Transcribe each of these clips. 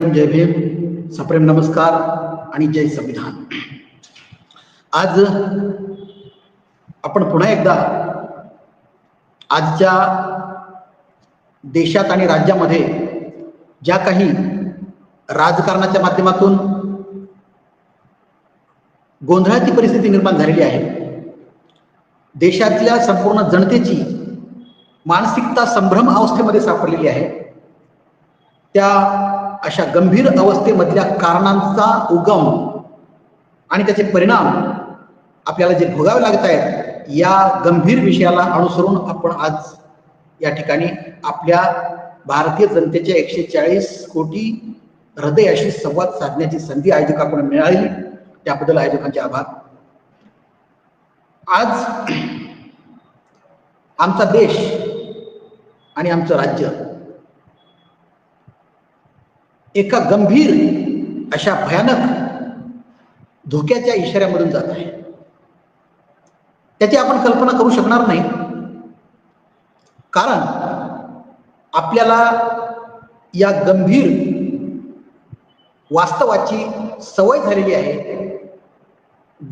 जय भीम सप्रेम नमस्कार आणि जय संविधान. आज आपण पुन्हा एकदा आजच्या देशात आणि राज्यामध्ये ज्या काही राजकारणाच्या माध्यमातून गोंधळाची परिस्थिती निर्माण झालेली आहे देशातल्या संपूर्ण जनतेची मानसिकता संभ्रम अवस्थेमध्ये सापडलेली आहे त्या अशा गंभीर अवस्थेमधल्या कारणांचा उगम आणि त्याचे परिणाम आपल्याला जे भोगावे लागत आहेत या गंभीर विषयाला अनुसरून आपण आज या ठिकाणी आपल्या भारतीय जनतेच्या एकशे चाळीस कोटी हृदयाशी संवाद साधण्याची संधी आयोजकाकडून मिळाली. त्याबद्दल आयोजकांचे आभार. आज आमचा देश आणि आमचं राज्य एका गंभीर अशा भयानक धोक्याच्या इशाऱ्यामधून जात आहे. त्याची आपण कल्पना करू शकणार नाही. कारण आपल्याला या गंभीर वास्तवाची सवय झालेली आहे.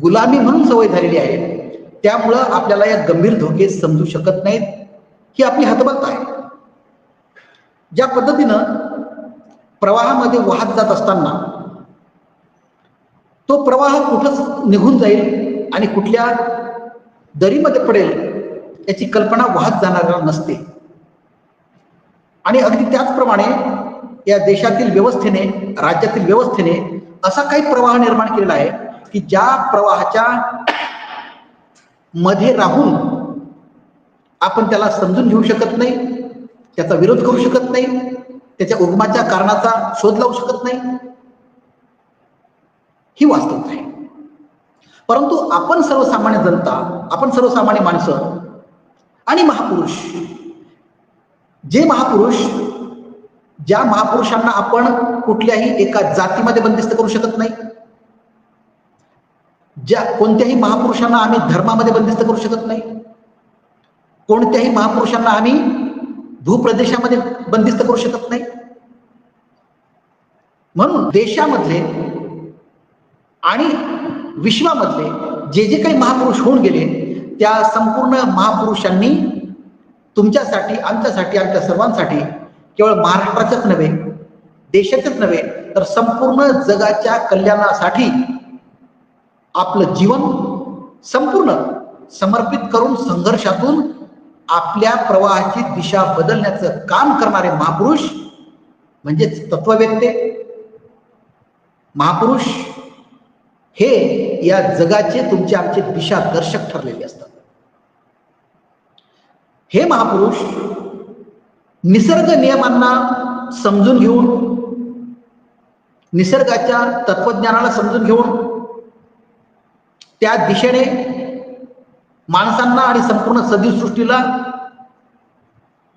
गुलामी म्हणून सवय झालेली आहे. त्यामुळं आपल्याला या गंभीर धोके समजू शकत नाहीत. ही आपली हतबलता आहे. ज्या पद्धतीनं प्रवाहामध्ये वाहत जात असताना तो प्रवाह कुठंच निघून जाईल आणि कुठल्या दरीमध्ये पडेल याची कल्पना वाहत जाणाऱ्याला नसते. आणि अगदी त्याचप्रमाणे या देशातील व्यवस्थेने राज्यातील व्यवस्थेने असा काही प्रवाह निर्माण केलेला आहे की ज्या प्रवाहाच्या मध्ये राहून आपण त्याला समजून घेऊ शकत नाही त्याचा विरोध करू शकत नाही त्याच्या उगमाच्या कारणाचा शोध लावू शकत नाही. ही वास्तवता आहे. परंतु आपण सर्वसामान्य जनता आपण सर्वसामान्य माणसं आणि महापुरुष जे महापुरुष ज्या महापुरुषांना आपण कुठल्याही एका जातीमध्ये बंदिस्त करू शकत नाही ज्या कोणत्याही महापुरुषांना आम्ही धर्मामध्ये बंदिस्त करू शकत नाही कोणत्याही महापुरुषांना आम्ही भूप्रदेशामध्ये बंदिस्त करू शकत नाही. म्हणून देशामधले आणि विश्वामधले जे जे काही महापुरुष होऊन गेले त्या संपूर्ण महापुरुषांनी तुमच्यासाठी आमच्यासाठी आमच्या सर्वांसाठी केवळ महाराष्ट्राचंच नव्हे देशाचंच नव्हे तर संपूर्ण जगाच्या कल्याणासाठी आपलं जीवन संपूर्ण समर्पित करून संघर्षातून आपल्या प्रवाहाची दिशा बदलण्याचं काम करणारे महापुरुष म्हणजेच तत्ववेत्ते. महापुरुष हे या जगाचे तुमचे आमचे दिशा दर्शक ठरलेले असतात. हे महापुरुष निसर्ग नियमांना समजून घेऊन निसर्गाच्या तत्वज्ञानाला समजून घेऊन त्या दिशेने माणसांना आणि संपूर्ण सजीवसृष्टीला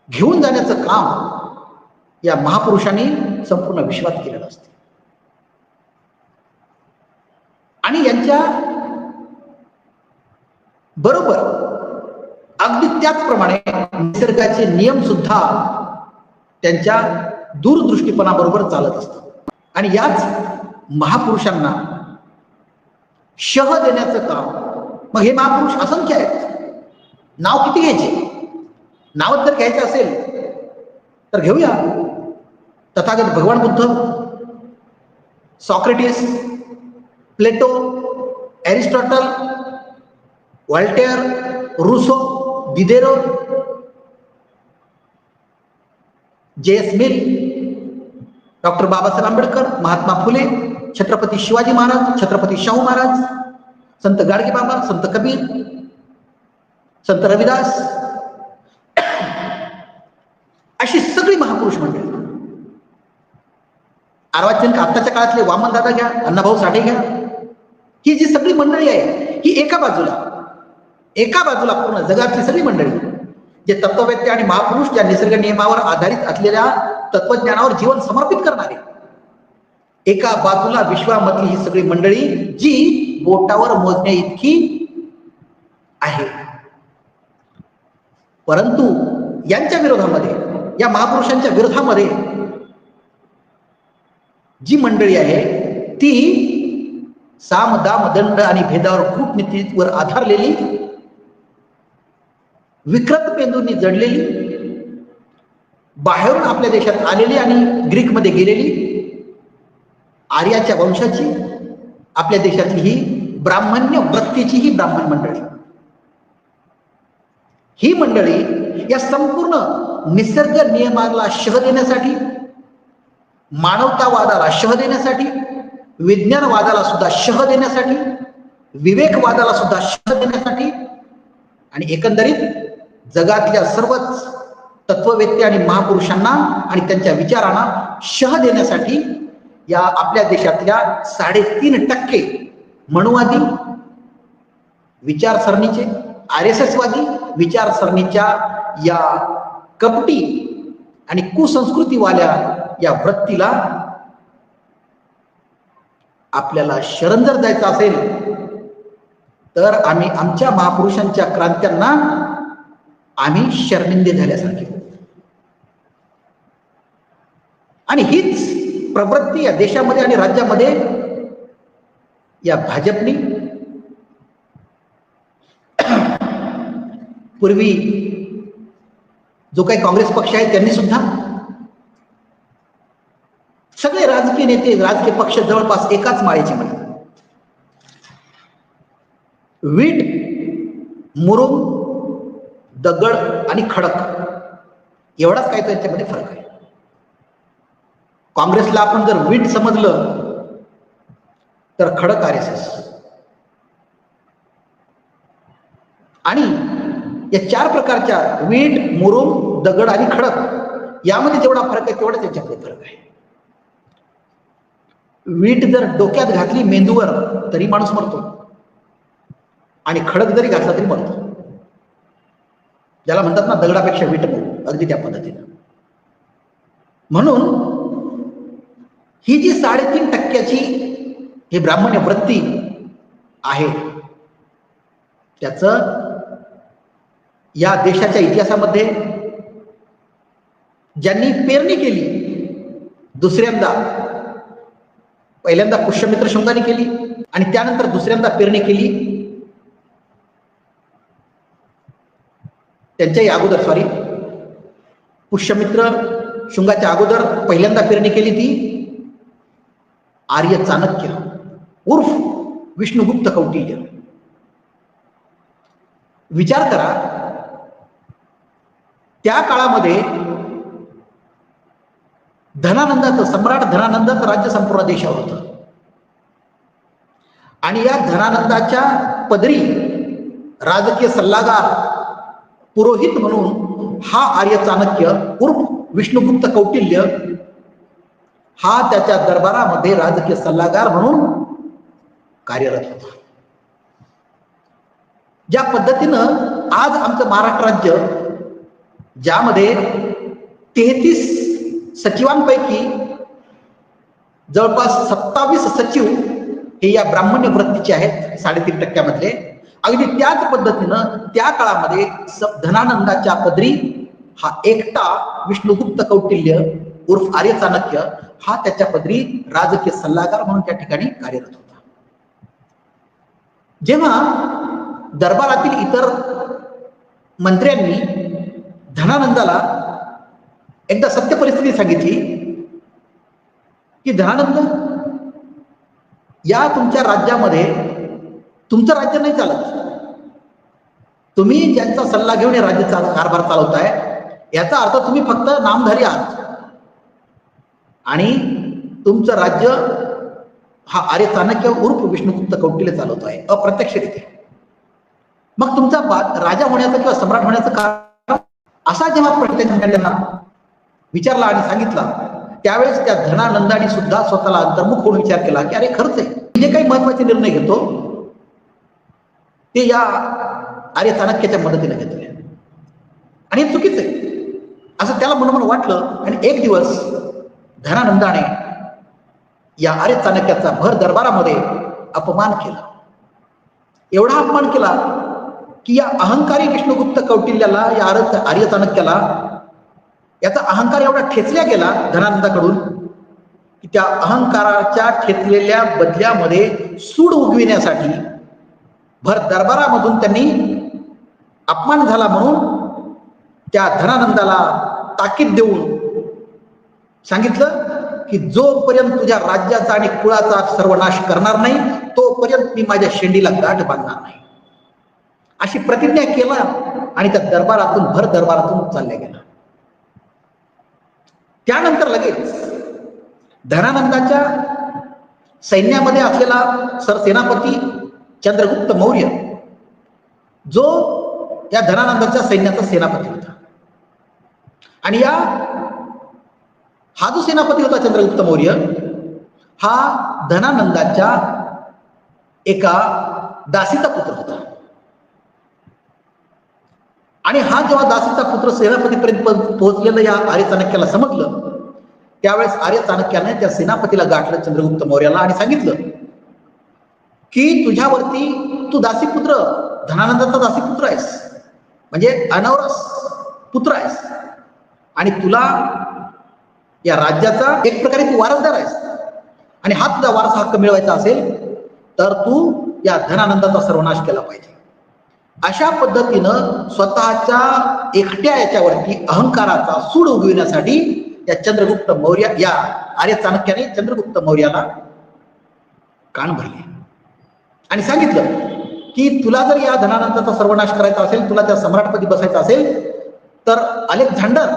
घेऊन जाण्याचं काम या महापुरुषांनी संपूर्ण विश्वात केलेलं असते. आणि यांच्या बरोबर अगदी त्याचप्रमाणे निसर्गाचे नियम सुद्धा त्यांच्या दूरदृष्टीपणाबरोबर चालत असतात. आणि याच महापुरुषांना शह देण्याचं काम मग हे महापुरुष असंख्य आहेत. नाव किती घ्यायचे? नाव जर घ्यायचं असेल तर घेऊया. Tathagata Bhagwan Buddha Socrates Plato Aristotle Voltaire Rousseau Diderot J S Mill doctor Babasaheb Ambedkar Mahatma Phule Chhatrapati Shivaji Maharaj Chhatrapati Shahu Maharaj Sant Gadge Baba संत कबीर संत रविदास अशी सगळी महापुरुष मंडळी. अर्वाचंद आत्ताच्या काळातले वामन दादा घ्या अण्णाभाऊ साठे घ्या. ही जी सगळी मंडळी आहे ही एका बाजूला एका बाजूला पूर्ण जगातली सगळी मंडळी जे तत्ववेत्ते आणि महापुरुष ज्या निसर्ग नियमावर आधारित असलेल्या तत्वज्ञानावर जीवन समर्पित करणारे एका बाजूला विश्वामधली ही सगळी मंडळी जी बोटावर मोजण्या इतकी आहे. परंतु यांच्या विरोधामध्ये या महापुरुषांच्या विरोधामध्ये जी मंडळी आहे ती साम दाम दंड आणि भेदावर कूटनीतीवर आधारलेली विकृत पेंदूंनी जडलेली बाहेरून आपल्या देशात आलेली आणि ग्रीकमध्ये गेलेली आर्याच्या वंशाची आपल्या देशातली ही ब्राह्मण्य वृत्तीची ही ब्राह्मण मंडळी. ही मंडळी या संपूर्ण निसर्ग नियमाला शह देण्यासाठी मानवतावादाला शह देण्यासाठी विज्ञानवादाला सुद्धा शह देण्यासाठी विवेकवादाला सुद्धा शह देण्यासाठी आणि एकंदरीत जगातल्या सर्वच तत्ववेत्ते आणि महापुरुषांना आणि त्यांच्या विचारांना शह देण्यासाठी या आपल्या देशातल्या साडेतीन टक्के मनुवादी विचारसरणीचे आर एस एस वादी विचारसरणीच्या या कपटी आणि कुसंस्कृतीवाल्या या वृत्तीला आपल्याला शरण जर जायचं असेल तर आम्ही आमच्या महापुरुषांच्या क्रांत्यांना आम्ही शर्मिंदे झाल्यासारखे. आणि हीच प्रवृत्ती या देशामध्ये आणि राज्यामध्ये या भाजपनी पूर्वी जो काही काँग्रेस पक्ष आहे त्यांनी सुद्धा सगळे राजकीय नेते राजकीय पक्ष जवळपास एकाच माळेचे म्हणे वीट मुरुम दगड आणि खडक एवढाच काय त्यांच्यामध्ये फरक आहे. काँग्रेसला आपण जर वीट समजलं तर खडक आर एस एस. आणि या चार प्रकारच्या वीट मुरुम दगड आणि खडक यामध्ये जेवढा फरक आहे तेवढा त्यांच्यामध्ये फरक आहे. वीट जर डोक्यात घातली मेंदूवर तरी माणूस मरतो. आणि खडक जरी घातला तरी मरतो. ज्याला म्हणतात ना दगडापेक्षा वीट मऊ अगदी त्या पद्धतीनं. म्हणून ही जी साडेतीन टक्क्याची ही ब्राह्मण्य वृत्ती आहे त्याच या देशाच्या इतिहासामध्ये ज्यांनी पेरणी केली दुसऱ्यांदा पहिल्यांदा पुष्यमित्र शृंगाने केली आणि त्यानंतर दुसऱ्यांदा पेरणी केली त्यांच्याही अगोदर सॉरी पुष्यमित्र शुंगाच्या अगोदर पहिल्यांदा पेरणी केली ती आर्य चाणक्य उर्फ विष्णुगुप्त कौटिल्य. विचार करा त्या काळामध्ये धनानंदाचं सम्राट धनानंदाचं राज्य संपूर्ण देशावर होतं. आणि या धनानंदाच्या पदरी राजकीय सल्लागार पुरोहित म्हणून हा आर्य चाणक्य उर्फ विष्णुगुप्त कौटिल्य हा त्याच्या दरबारामध्ये राजकीय सल्लागार म्हणून कार्यरत होता. ज्या पद्धतीनं आज आमचं महाराष्ट्र राज्य ज्यामध्ये तेहतीस सचिवांपैकी जवळपास सत्तावीस सचिव हे या ब्राह्मण्य वृत्तीचे आहेत साडेतीन टक्क्यामधले. अगदी त्याच पद्धतीनं त्या काळामध्ये धनानंदाच्या पदरी हा एकटा विष्णुगुप्त कौटिल्य उर्फ आर्य चाणक्य हा त्याच्या पदरी राजकीय सल्लागार म्हणून त्या ठिकाणी कार्यरत होता. जेव्हा दरबारातील इतर मंत्र्यांनी धनानंदाला एकदा सत्य परिस्थिती सांगितली की धनानंद या तुमच्या राज्यामध्ये तुमचं राज्य नाही चालत. तुम्ही ज्यांचा सल्ला घेऊन राज्य चाल कारभार चालवताय याचा अर्थ तुम्ही फक्त नामधारी आहात. आणि तुमचं राज्य हा आर्य चाणक्य उर्फ विष्णुगुप्त कौटिल्य चालवतो आहे अप्रत्यक्षरित्या मग तुमचा राजा होण्याचं किंवा सम्राट होण्याचं कारण असा जेव्हा प्रश्न विचारला आणि सांगितला त्यावेळेस त्या धनानंदाने सुद्धा स्वतःला अंतर्मुख होऊन विचार केला की अरे खरंच आहे जे काही महत्त्वाचे निर्णय घेतो ते या आर्य चाणक्याच्या मदतीने घेतले. आणि चुकीचं आहे. असं त्याला म्हणून वाटलं आणि एक दिवस धनानंदाने या आर्य चाणक्याचा भर दरबारामध्ये अपमान केला. एवढा अपमान केला की या अहंकारी विष्णुगुप्त कौटिल्याला या आर्य आर्य चाणक्याला याचा अहंकार एवढा ठेचल्या गेला धनानंदाकडून की त्या अहंकाराच्या ठेचलेल्या बदल्यामध्ये सूड उगविण्यासाठी भर दरबारामधून त्यांनी अपमान झाला म्हणून त्या धनानंदाला ताकीद देऊन सांगितलं की जोपर्यंत तुझ्या राज्याचा आणि कुळाचा सर्वनाश करणार नाही तोपर्यंत मी माझ्या शेंडीला गाठ बांधणार नाही. अशी प्रतिज्ञा केला आणि त्या दरबारातून भर दरबारातून चालल्या गेला. त्यानंतर लगेच धनानंदाच्या सैन्यामध्ये असलेला सरसेनापती चंद्रगुप्त मौर्य जो या धनानंदाच्या सैन्याचा सेनापती होता. आणि या हा जो सेनापती होता चंद्रगुप्त मौर्य हा धनानंदाच्या एका दासीचा पुत्र होता. आणि हा जेव्हा दासीचा पुत्र सेनापतीपर्यंत पोहोचलेलं या आर्य चाणक्याला समजलं त्यावेळेस आर्य चाणक्याने त्या सेनापतीला गाठलं चंद्रगुप्त मौर्याला आणि सांगितलं की तुझ्यावरती तू दासीपुत्र धनानंदाचा दासीपुत्र आहेस. म्हणजे अनवरस पुत्र आहेस. आणि तुला या राज्याचा एक प्रकारे तू वारसदार आहेस. आणि हा तुझा वारसा हक्क मिळवायचा असेल तर तू या धनानंदाचा सर्वनाश केला पाहिजे. अशा पद्धतीनं स्वतःच्या एकट्या याच्यावरती अहंकाराचा सूड उगविण्यासाठी या चंद्रगुप्त मौर्य या आर्य चाणक्याने चंद्रगुप्त मौर्याला कान भरले. आणि सांगितलं की तुला जर या धनानंदाचा सर्वनाश करायचा असेल तुला त्या सम्राटपदी बसायचं असेल तर अलेक्झांडर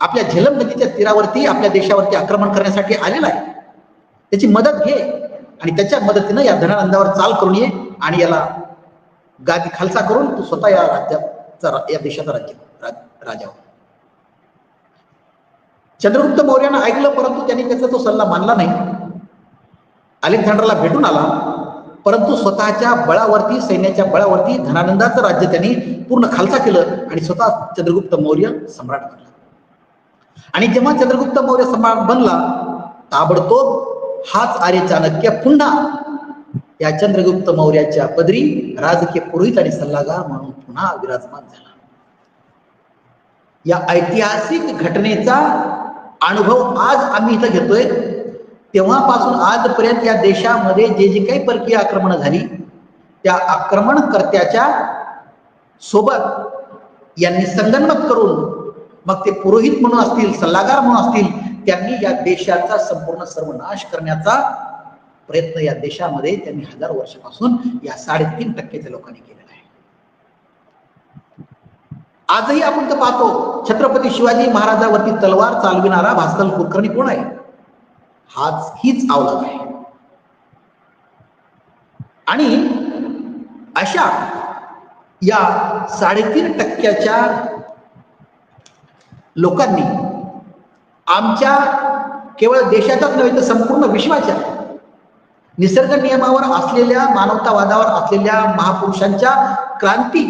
आपल्या झेलम नदीच्या तीरावरती आपल्या देशावरती आक्रमण करण्यासाठी आलेला आहे. त्याची मदत घे आणि त्याच्या मदतीनं या धनानंदावर चाल करून ये आणि याला गादी खालसा करून तू स्वतः या राज्याचा या देशाचा राज्य राजा हो. चंद्रगुप्त मौर्यानं ऐकलं परंतु त्यांनी त्याचा तो सल्ला मानला नाही. अलेक्झांडरला भेटून आला परंतु स्वतःच्या बळावरती सैन्याच्या बळावरती धनानंदाचं राज्य त्यांनी पूर्ण खालसा केलं आणि स्वतः चंद्रगुप्त मौर्य सम्राट बनला. आणि जेव्हा चंद्रगुप्त मौर्य सम्राट बनला ताबडतोब हाच आर्य चाणक्य पुन्हा या चंद्रगुप्त मौर्याच्या पदरी राजकीय पुरोहित आणि सल्लागार म्हणून पुन्हा विराजमान झाला. या ऐतिहासिक घटनेचा अनुभव आज आम्ही इथं घेतोय. तेव्हापासून आजपर्यंत या देशामध्ये जे जे काही परकीय आक्रमण झाली त्या आक्रमणकर्त्याच्या सोबत यांनी संगणमत करून मग ते पुरोहित म्हणून असतील सल्लागार म्हणून असतील त्यांनी या देशाचा संपूर्ण सर्वनाश करण्याचा प्रयत्न या देशामध्ये त्यांनी हजार वर्षापासून या साडेतीन टक्केच्या लोकांनी केलेला आहे. आजही आपण तर पाहतो छत्रपती शिवाजी महाराजावरती तलवार चालविणारा भास्कर कुलकर्णी कोण आहे? हाच हीच अवलाद आहे. आणि अशा या साडेतीन टक्क्याच्या लोकांनी. आमच्या केवळ देशाच्याच नव्हे तर संपूर्ण विश्वाच्या निसर्ग नियमावर असलेल्या मानवतावादावर असलेल्या महापुरुषांच्या क्रांती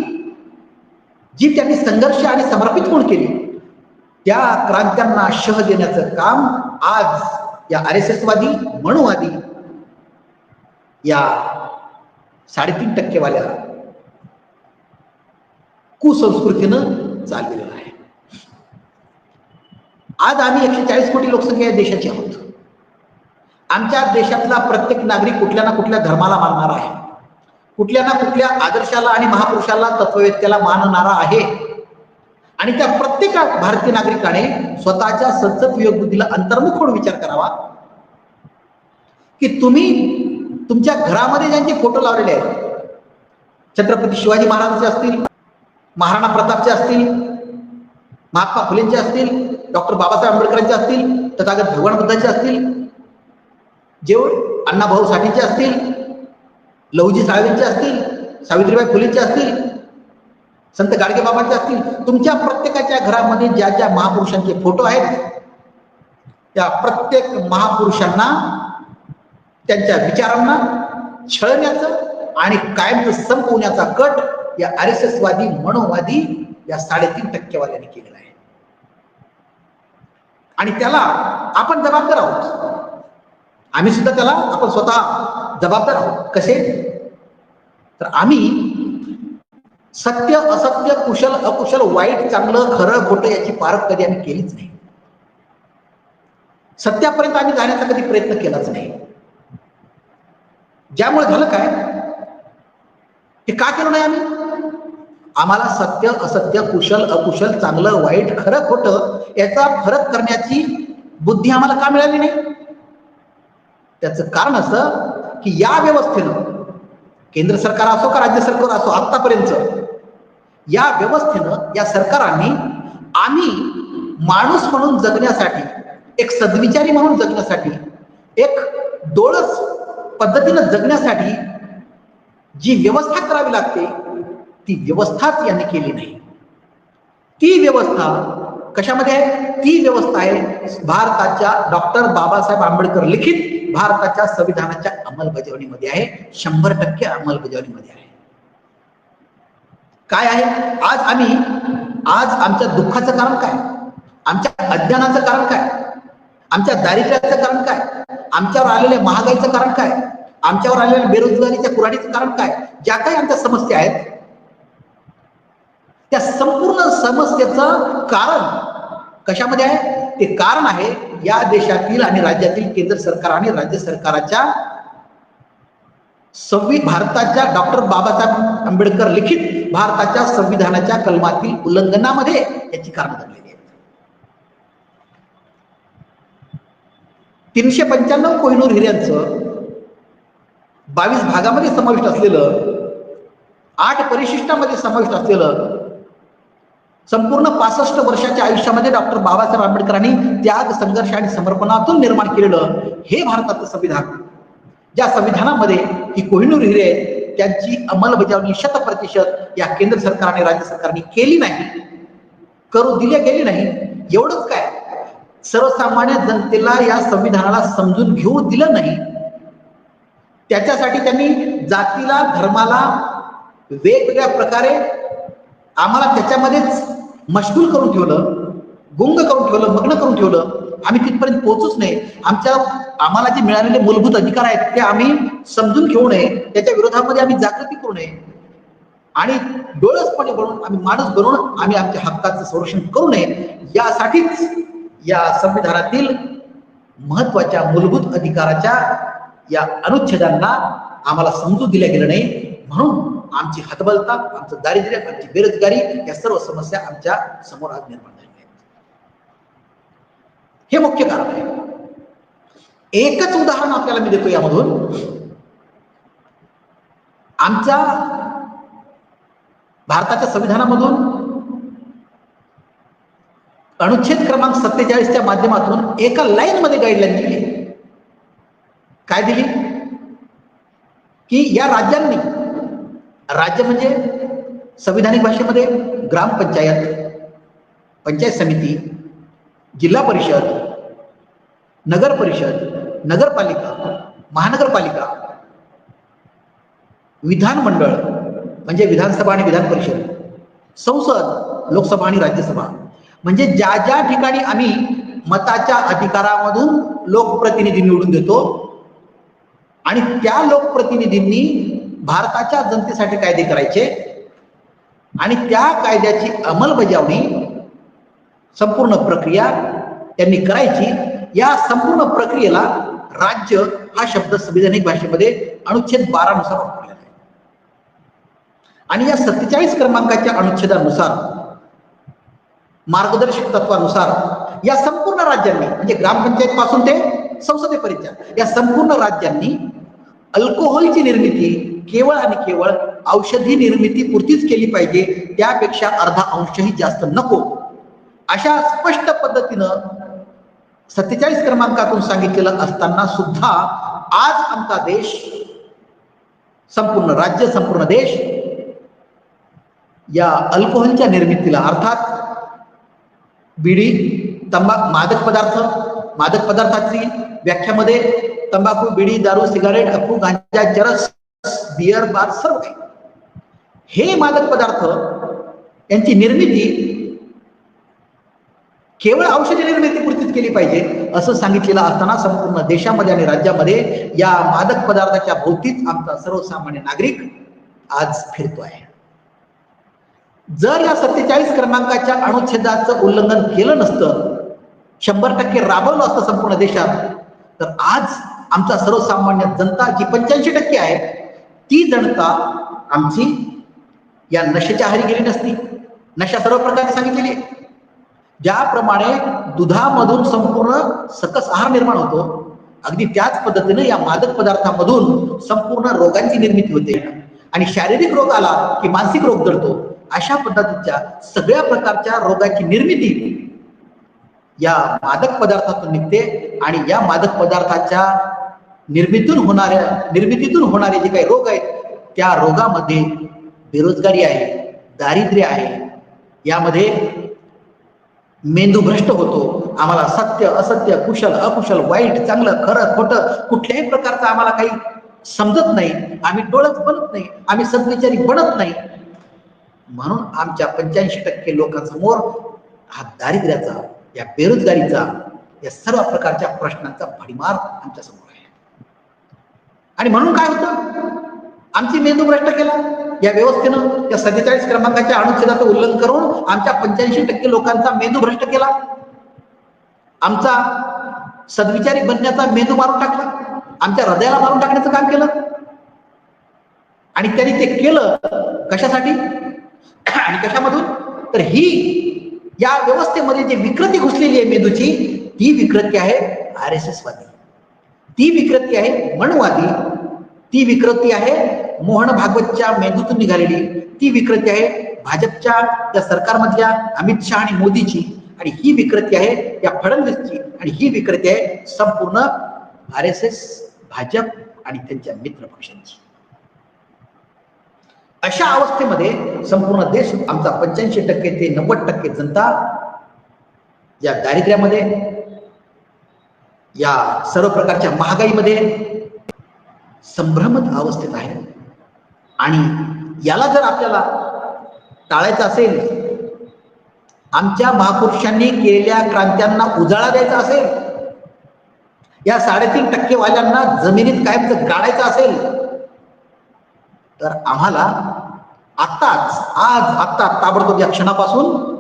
जी त्यांनी संघर्ष आणि समर्पित म्हणून केली त्या क्रांत्यांना शह देण्याचं काम आज या आर एस एसवादी मणुवादी या साडेतीन टक्केवाल्या कुसंस्कृतीनं चाललेलं आहे. आज आम्ही एकशे चाळीस कोटी लोकसंख्या या देशाची आहोत. आमच्या देशातला प्रत्येक नागरिक कुठल्या ना कुठल्या धर्माला मानणारा आहे. कुठल्या ना कुठल्या आदर्शाला आणि महापुरुषाला तत्ववेत्याला मानणारा आहे. आणि त्या प्रत्येक भारतीय नागरिकाने स्वतःच्या सतत वियोग अंतर्मुख होऊन विचार करावा. की तुम्ही तुमच्या घरामध्ये ज्यांचे फोटो लावलेले आहेत छत्रपती शिवाजी महाराजांचे असतील महाराणा प्रतापचे असतील महात्मा फुलेंचे असतील डॉक्टर बाबासाहेब आंबेडकरांचे असतील तथागत भगवान बुद्धांचे असतील जेवढ अण्णाभाऊ साठेचे असतील लहुजी साळवेंचे असतील सावित्रीबाई फुलेंचे असतील संत गाडगे बाबांचे असतील तुमच्या प्रत्येकाच्या घरामध्ये ज्या ज्या महापुरुषांचे फोटो आहेत त्या प्रत्येक महापुरुषांना त्यांच्या विचारांना छळण्याचं आणि कायमचं संपवण्याचा कट या आर एस एस वादी मनोवादी या साडेतीन टक्केवाल्यांनी केलेला आहे. आणि त्याला आपण जबाबदार आहोत. आम्ही सुद्धा त्याला आपण स्वतः जबाबदार आहोत. कसे? तर आम्ही सत्य असत्य कुशल अकुशल वाईट चांगलं खरं खोटं याची पारख कधी आम्ही केलीच नाही. सत्यापर्यंत आम्ही जाण्याचा कधी प्रयत्न केलाच नाही. ज्यामुळे झालं काय? हे का केलं नाही आम्ही? आम्हाला सत्य असत्य कुशल अकुशल चांगलं वाईट खरं खोटं याचा फरक करण्याची बुद्धी आम्हाला का मिळाली नाही? त्याचं कारण असं की या व्यवस्थेनं केंद्र सरकार असो का राज्य सरकार असो आतापर्यंत या व्यवस्थेनं या सरकारांनी आम्ही माणूस म्हणून जगण्यासाठी एक सद्विचारी म्हणून जगण्यासाठी एक डोळस पद्धतीनं जगण्यासाठी जी व्यवस्था करावी लागते ती व्यवस्थाच यांनी केली नाही. ती व्यवस्था कशामध्ये आहे? ती व्यवस्था आहे भारताच्या डॉक्टर बाबासाहेब आंबेडकर लिखित भारताच्या संविधानाच्या अंमलबजावणीमध्ये आहे. शंभर टक्के अंमलबजावणीमध्ये आहे. काय आहे? आज आम्ही आज आमच्या दुःखाचं कारण काय? आमच्या अज्ञानाचं कारण काय? आमच्या दारिद्र्याचं कारण काय? आमच्यावर आलेल्या महागाईचं कारण काय? आमच्यावर आलेल्या बेरोजगारीच्या कुऱ्हाडीचं कारण काय? ज्या काही आमच्या समस्या आहेत त्या संपूर्ण समस्येचं कारण कशामध्ये आहे? ते कारण आहे या देशातील आणि राज्यातील केंद्र सरकार आणि राज्य सरकाराच्या संवि भारताच्या डॉक्टर बाबासाहेब आंबेडकर लिखित भारताच्या संविधानाच्या कलमातील उल्लंघनामध्ये याची कारण झालेली आहेत. तीनशे पंच्याण्णव कोहिनूर हिऱ्यांचं बावीस भागामध्ये समाविष्ट असलेलं आठ परिशिष्टामध्ये समाविष्ट असलेलं संपूर्ण पासष्ट वर्षाच्या आयुष्यामध्ये डॉक्टर बाबासाहेब आंबेडकरांनी त्याग संघर्ष आणि समर्पणातून निर्माण केलेलं हे भारताचं संविधान. ज्या संविधानामध्ये ही कोहिनूर हिरे त्यांची अंमलबजावणी शत प्रतिशत या केंद्र सरकार आणि राज्य सरकारने केली नाही. करू दिल्या गेली नाही. एवढंच काय? सर्वसामान्य जनतेला या संविधानाला समजून घेऊ दिलं नाही. त्याच्यासाठी त्यांनी जातीला धर्माला वेगवेगळ्या प्रकारे आम्हाला त्याच्यामध्येच मशगूल करून ठेवलं गुंग करून ठेवलं मग्न करून ठेवलं. आम्ही तिथपर्यंत पोहोचूच नाही. आमच्या आम्हाला जे मिळालेले मूलभूत अधिकार आहेत ते आम्ही समजून घेऊ नये. त्याच्या विरोधामध्ये आम्ही जागृती करू नये. आणि डोळसपणे बनून आम्ही माणूस बनवून आम्ही आमच्या हक्काचं संरक्षण करू नये. यासाठीच या संविधानातील महत्त्वाच्या मूलभूत अधिकाराच्या या अनुच्छेदांना आम्हाला समजू दिल्या गेलं नाही. म्हणून आमची हतबलता आमचं दारिद्र्य आमची बेरोजगारी या सर्व समस्या आमच्यासमोर आज निर्माण झाल्या आहेत. हे मुख्य कारण आहे. एकच उदाहरण आपल्याला मी देतो यामधून. आमच्या भारताच्या संविधानामधून अनुच्छेद क्रमांक सत्तेचाळीसच्या माध्यमातून एका लाईन मध्ये गाईडलाईन दिली काय दिली? की या राज्यांनी राज्य म्हणजे संविधानिक भाषेमध्ये ग्रामपंचायत पंचायत समिती जिल्हा परिषद नगर परिषद नगरपालिका महानगरपालिका विधानमंडळ म्हणजे विधानसभा आणि विधान परिषद संसद लोकसभा आणि राज्यसभा. म्हणजे ज्या ज्या ठिकाणी आम्ही मताच्या अधिकारामधून लोकप्रतिनिधी निवडून देतो आणि त्या लोकप्रतिनिधींनी भारताच्या जनतेसाठी कायदे करायचे आणि त्या कायद्याची अंमलबजावणी संपूर्ण प्रक्रिया त्यांनी करायची. या संपूर्ण प्रक्रियेला राज्य हा शब्द संविधानिक भाषेमध्ये अनुच्छेद बारानुसार वापरलेला आहे आणि या सत्तेचाळीस क्रमांकाच्या अनुच्छेदानुसार मार्गदर्शक तत्वानुसार या संपूर्ण राज्यांनी म्हणजे ग्रामपंचायत पासून ते संसदेपर्यंत या संपूर्ण राज्यांनी अल्कोहोलची निर्मिती केवळ आणि केवळ औषधी निर्मिती पुरतीच केली पाहिजे. त्यापेक्षा अर्धा अंशही जास्त नको. अशा स्पष्ट पद्धतीनं सत्तेचाळीस क्रमांकातून सांगितलेलं असताना सुद्धा आज आमचा देश संपूर्ण राज्य संपूर्ण देश या अल्कोहोलच्या निर्मितीला अर्थात बिडी तंबा मादक पदार्थ मादक पदार्थाची व्याख्यामध्ये तंबाखू बिडी दारू सिगारेट अफू गांजा चरस बियर बार सर्व. काही हे मादक पदार्थ यांची निर्मिती केवळ औषधी निर्मिती पुरतीच केली पाहिजे असं सांगितलेलं असताना संपूर्ण देशामध्ये आणि राज्यामध्ये या मादक पदार्थाच्या भोवतीच आमचा सर्वसामान्य नागरिक आज फिरतो आहे. जर या सत्तेचाळीस क्रमांकाच्या अनुच्छेदाचं उल्लंघन केलं नसतं शंभर टक्के राबवलं असतं संपूर्ण देशात तर आज आमचा सर्वसामान्य जनता जी पंच्याऐंशी टक्के आहे ती जनता आमची या नशेच्या आहारी गेली नसती. नशा सर्व प्रकारे सांगितलेली आहे. ज्याप्रमाणे दुधामधून संपूर्ण सकस आहार निर्माण होतो अगदी त्याच पद्धतीने या मादक पदार्थामधून संपूर्ण रोगांची निर्मिती होते. आणि शारीरिक रोग आला की मानसिक रोग जडतो अशा पद्धतीच्या सगळ्या प्रकारच्या रोगाची निर्मिती या मादक पदार्थातून निघते आणि या मादक पदार्थाच्या निर्मितीतून होणाऱ्या निर्मितीतून होणारे जे काही रोग आहेत त्या रोगामध्ये बेरोजगारी आहे दारिद्र्य आहे यामध्ये मेंदू भ्रष्ट होतो. आम्हाला सत्य असत्य कुशल अकुशल वाईट चांगलं खरं खोटं कुठल्याही प्रकारचं आम्हाला काही समजत नाही. आम्ही डोळत बनत नाही. आम्ही सद्विचारी बनत नाही. म्हणून आमच्या पंच्याऐंशी टक्के लोकांसमोर हा दारिद्र्याचा या बेरोजगारीचा या सर्व प्रकारच्या प्रश्नांचा भडीमार आमच्यासमोर आणि म्हणून काय होतं? आमची मेंदू भ्रष्ट केला. या व्यवस्थेनं या सत्तेचाळीस क्रमांकाच्या अनुच्छेदाचं उल्लंघन करून आमच्या पंच्याऐंशी टक्के लोकांचा मेंदू भ्रष्ट केला. आमचा सद्विचारी बनण्याचा मेंदू मारून टाकला. आमच्या हृदयाला मारून टाकण्याचं काम केलं. आणि त्यांनी ते केलं कशासाठी? आणि कशामधून? तर ही या व्यवस्थेमध्ये जी विकृती घुसलेली आहे मेंदूची ती विकृती आहे आर एस एस वादी. ती विकृती आहे मनवादी ती विकृती आहे मोहन भागवतच्या मेंदूतून निघालेली ती विकृती आहे भाजपच्या त्या सरकारमधल्या अमित शहा आणि मोदीची आणि ही विकृती आहे या फडणवीसची आणि ही विकृती आहे संपूर्ण आर एस एस भाजप आणि त्यांच्या मित्र पक्षांची. अशा अवस्थेमध्ये संपूर्ण देश आमचा पंच्याऐंशी टक्के ते नव्वद टक्के जनता या दारिद्र्यामध्ये या सर्व प्रकारच्या महागाईमध्ये संभ्रमत अवस्थेत आहे. आणि याला जर आपल्याला टाळायचं असेल आमच्या महापुरुषांनी केलेल्या क्रांत्यांना उजाळा द्यायचा असेल या साडेतीन टक्केवाल्यांना जमिनीत कायमचं गाडायचं असेल तर आम्हाला आत्ताच आज आत्ता ताबडतोब या क्षणापासून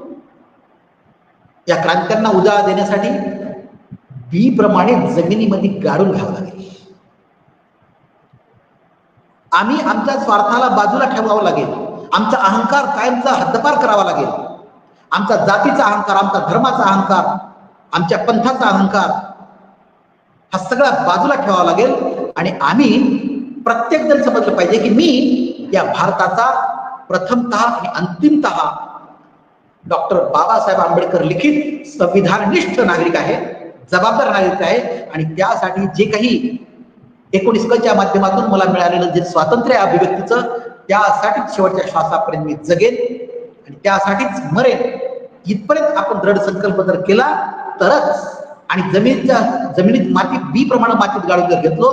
या क्रांत्यांना उजाळा देण्यासाठी बी प्रमाणे जमिनीमध्ये गाडून घ्यावं लागेल. आम्ही आमच्या स्वार्थाला बाजूला ठेवावं लागेल. आमचा अहंकार कायमचा हद्दपार करावा लागेल. आमचा जातीचा अहंकार आमचा धर्माचा अहंकार आमच्या पंथाचा अहंकार हा सगळा बाजूला ठेवावा लागेल. आणि आम्ही प्रत्येक जण समजलं पाहिजे की मी या भारताचा प्रथमत आणि अंतिमत डॉक्टर बाबासाहेब आंबेडकर लिखित संविधाननिष्ठ नागरिक आहे. जबाबदार राहायचं आहे आणि त्यासाठी जे काही एकोणीस कच्या माध्यमातून मला मिळालेलं जे स्वातंत्र्य आहे अभिव्यक्तीचं त्यासाठीच शेवटच्या श्वासापर्यंत मी जगेन आणि त्यासाठीच मरेन. इथपर्यंत आपण दृढ संकल्प जर केला तरच आणि जमिनीच्या जमिनीत मातीत बी प्रमाण मातीत गाळून जर घेतलो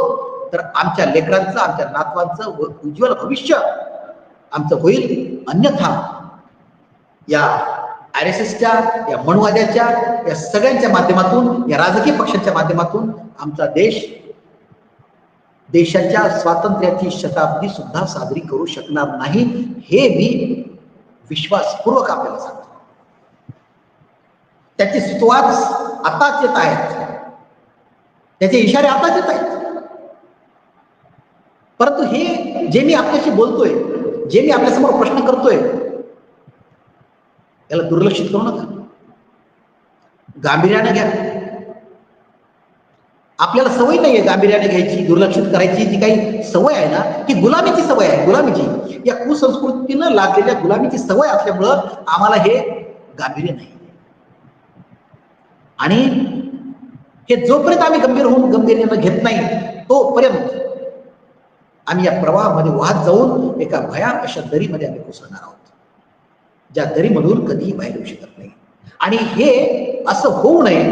तर आमच्या लेकरांचं आमच्या नातवांचं व उज्ज्वल भविष्य आमचं होईल. अन्यथा या आर एस एसच्या या मनुवाद्याच्या या सगळ्यांच्या माध्यमातून या राजकीय पक्षांच्या माध्यमातून आमचा देश देशाच्या स्वातंत्र्याची शताब्दी सुद्धा साजरी करू शकणार नाही हे मी विश्वासपूर्वक आपल्याला सांगतो. त्याचे सुतवाद आताच येत आहेत. त्याचे इशारे आताच येत आहेत. परंतु हे जे मी आपल्याशी बोलतोय जे मी आपल्यासमोर प्रश्न करतोय त्याला दुर्लक्षित करू नका. गांभीर्याने घ्या. आपल्याला सवय नाहीये गांभीर्याने घ्यायची दुर्लक्षित करायची. जी काही सवय आहे ना ती गुलामीची सवय आहे. गुलामीची. या कुसंस्कृतीनं लागलेल्या गुलामीची सवय असल्यामुळं आम्हाला हे गांभीर्य नाही. आणि हे जोपर्यंत आम्ही गंभीर होऊन गंभीर्यानं घेत नाही तोपर्यंत आम्ही या प्रवाहामध्ये वाहत जाऊन एका भयान अशा दरीमध्ये आम्ही कोसळणार आहोत. ज्या दरीमधून कधीही बाहेर येऊ शकत नाही. आणि हे असं होऊ नये.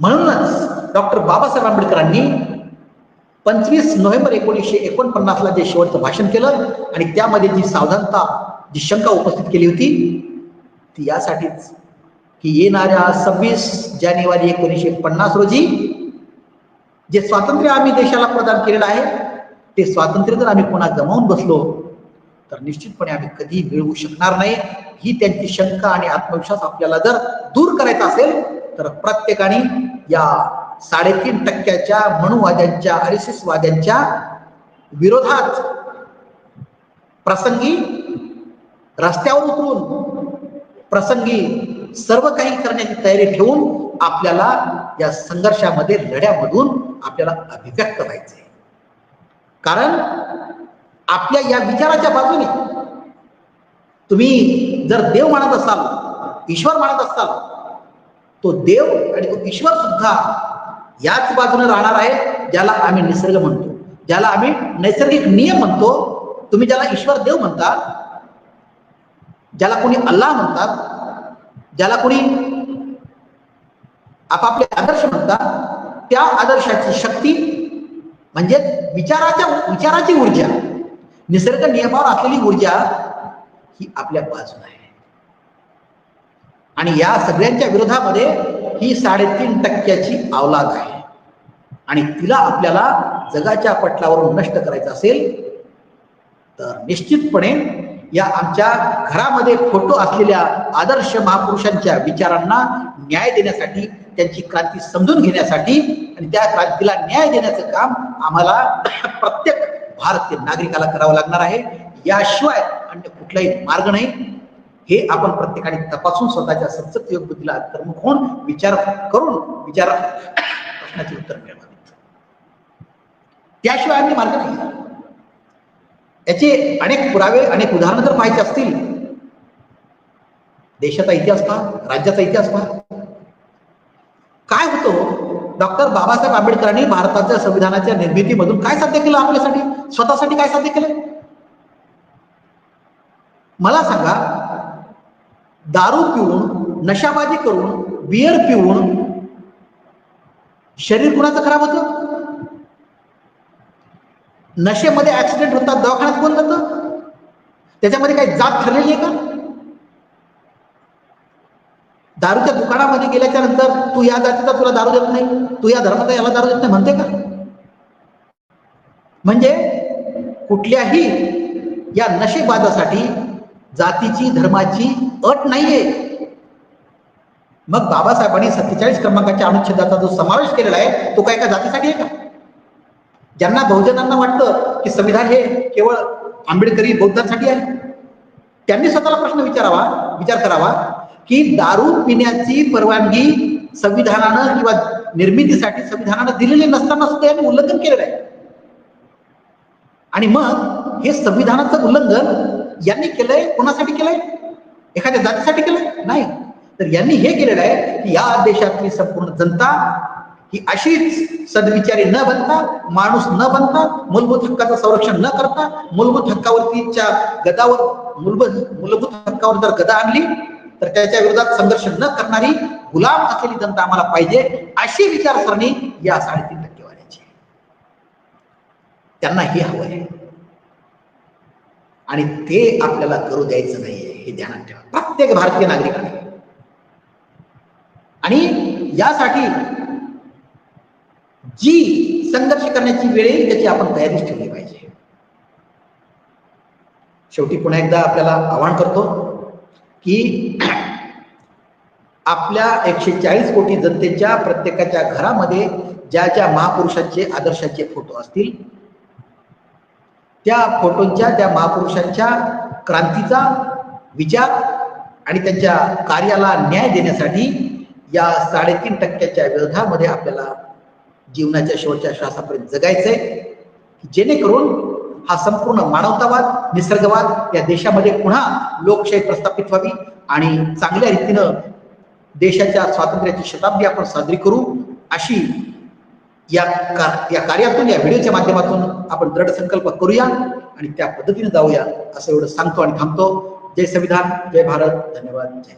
म्हणूनच डॉक्टर बाबासाहेब आंबेडकरांनी पंचवीस नोव्हेंबर एकोणीसशे एकोणपन्नासला जे शेवटचं भाषण केलं आणि त्यामध्ये जी सावधानता जी शंका उपस्थित केली होती ती यासाठीच की येणाऱ्या सव्वीस जानेवारी एकोणीसशे पन्नास रोजी जे स्वातंत्र्य आम्ही देशाला प्रदान केलेलं आहे ते स्वातंत्र्य जर आम्ही पुन्हा गमावून बसलो तर निश्चितपणे आम्ही कधी मिळवू शकणार नाही. ही त्यांची शंका आणि आत्मविश्वास आपल्याला जर दूर करायचा असेल तर प्रत्येकाने या साडेतीन टक्क्याच्या मनुवाद्यांच्या आरएसएस वाद्यांच्या विरोधात प्रसंगी रस्त्यावर उतरून प्रसंगी सर्व काही करण्याची तयारी ठेवून आपल्याला या संघर्षामध्ये लढ्यामधून आपल्याला अभिव्यक्त व्हायचंय. कारण आपल्या या विचाराच्या बाजूने. तुम्ही जर देव म्हणत असाल ईश्वर म्हणत असाल तो देव आणि तो ईश्वर सुद्धा याच बाजूने राहणार आहे ज्याला आम्ही निसर्ग म्हणतो. ज्याला आम्ही नैसर्गिक नियम म्हणतो. तुम्ही ज्याला ईश्वर देव म्हणतात ज्याला कोणी अल्लाह म्हणतात ज्याला कोणी आपापले आदर्श म्हणतात त्या आदर्शाची शक्ती म्हणजे विचाराच्या विचाराची ऊर्जा. निसर्ग नियमावर असलेली ऊर्जा ही आपल्या बाजून आहे. आणि या सगळ्यांच्या विरोधामध्ये ही साडेतीन टक्क्याची अवलाद आहे. आणि तिला आपल्याला जगाच्या पटलावरून नष्ट करायचं असेल तर निश्चितपणे या आमच्या घरामध्ये फोटो असलेल्या आदर्श महापुरुषांच्या विचारांना न्याय देण्यासाठी त्यांची क्रांती समजून घेण्यासाठी आणि त्या क्रांतीला न्याय देण्याचं काम आम्हाला प्रत्येक भारतीय नागरिकाला करावं लागणार आहे. याशिवाय अन्य कुठलाही मार्ग नाही. हे आपण प्रत्येकाने तपासून स्वतःच्या सतत योग बुद्धीला अंतर्मुख होऊन विचार करून विचार. प्रश्नाचे उत्तर मिळवावेत त्याशिवाय आम्ही मार्ग नाही. याचे अनेक पुरावे अनेक उदाहरणं जर पाहायचे असतील देशाचा इतिहास पहा राज्याचा इतिहास पहा. काय होतो हो? डॉक्टर बाबासाहेब आंबेडकरांनी भारताच्या संविधानाच्या निर्मितीमधून काय साध्य केलं आपल्यासाठी? स्वतःसाठी काय साध्य केले मला सांगा दारू पिऊन नशाबाजी करून बियर पिऊन शरीर कुणाचं खराब होतं? नशेमध्ये ऍक्सिडेंट होतात दवाखान्यात कोण जातं? त्याच्यामध्ये काही जात ठरलेली आहे का? दारूच्या दुकानामध्ये गेल्याच्यानंतर तू या जातीचा तुला दारू देत नाही तू या धर्माचा याला दारू देत नाही म्हणते का? म्हणजे कुठल्याही या नशेबाजासाठी जातीची धर्माची अट नाहीये. मग बाबासाहेबांनी सत्तेचाळीस क्रमांकाच्या अनुच्छेदाचा जो समावेश केलेला आहे तो काय का जातीसाठी आहे का? ज्यांना बहुजनांना वाटतं की संविधान हे केवळ आंबेडकरी बौद्धांसाठी आहे. त्यांनी स्वतःला प्रश्न विचारावा विचार करावा की दारू पिण्याची परवानगी संविधानानं किंवा निर्मितीसाठी संविधानानं दिलेली नसताना सुद्धा यांनी उल्लंघन केलेलं आहे. आणि मग हे संविधानाचं उल्लंघन यांनी केलंय कोणासाठी केलंय? एखाद्या जातीसाठी केलंय? नाही. तर यांनी हे केलेलं आहे की या देशातली संपूर्ण जनता ही अशीच सद्विचारी न बनता माणूस न बनता मूलभूत हक्काचं संरक्षण न करता मूलभूत हक्कावरतीच्या गदावर मूलभूत मूलभूत हक्कावर जर गदा आणली तर त्याच्या विरोधात संघर्ष न करणारी गुलाम असलेली जनता आम्हाला पाहिजे अशी विचारसरणी या साडेतीन त्यांना हे हवं आहे. आणि ते आपल्याला करू द्यायचं नाहीये हे ध्यानात ठेवा. प्रत्येक भारतीय नागरिकाने. आणि यासाठी जी संघर्ष करण्याची वेळ येईल त्याची आपण तयारीच ठेवली पाहिजे. शेवटी पुन्हा एकदा आपल्याला आवाहन करतो की आपल्या एकशे चाळीस कोटी जनतेच्या प्रत्येकाच्या घरामध्ये ज्या ज्या महापुरुषांचे आदर्शाचे फोटो असतील त्या फोटोंच्या त्या महापुरुषांच्या क्रांतीचा विचार आणि त्यांच्या कार्याला न्याय देण्यासाठी या साडेतीन टक्क्याच्या विरोधामध्ये आपल्याला जीवनाच्या शेवटच्या श्वासापर्यंत जगायचंय जेणेकरून हा संपूर्ण मानवतावाद निसर्गवाद या देशामध्ये पुन्हा लोकशाही प्रस्थापित व्हावी आणि चांगल्या रीतीनं देशाच्या स्वातंत्र्याची शताब्दी आपण साजरी करू अशी या या कार्यातून या व्हिडिओच्या माध्यमातून आपण दृढ संकल्प करूया आणि त्या पद्धतीने जाऊया असं एवढं सांगतो आणि थांबतो. जय संविधान जय भारत धन्यवाद जय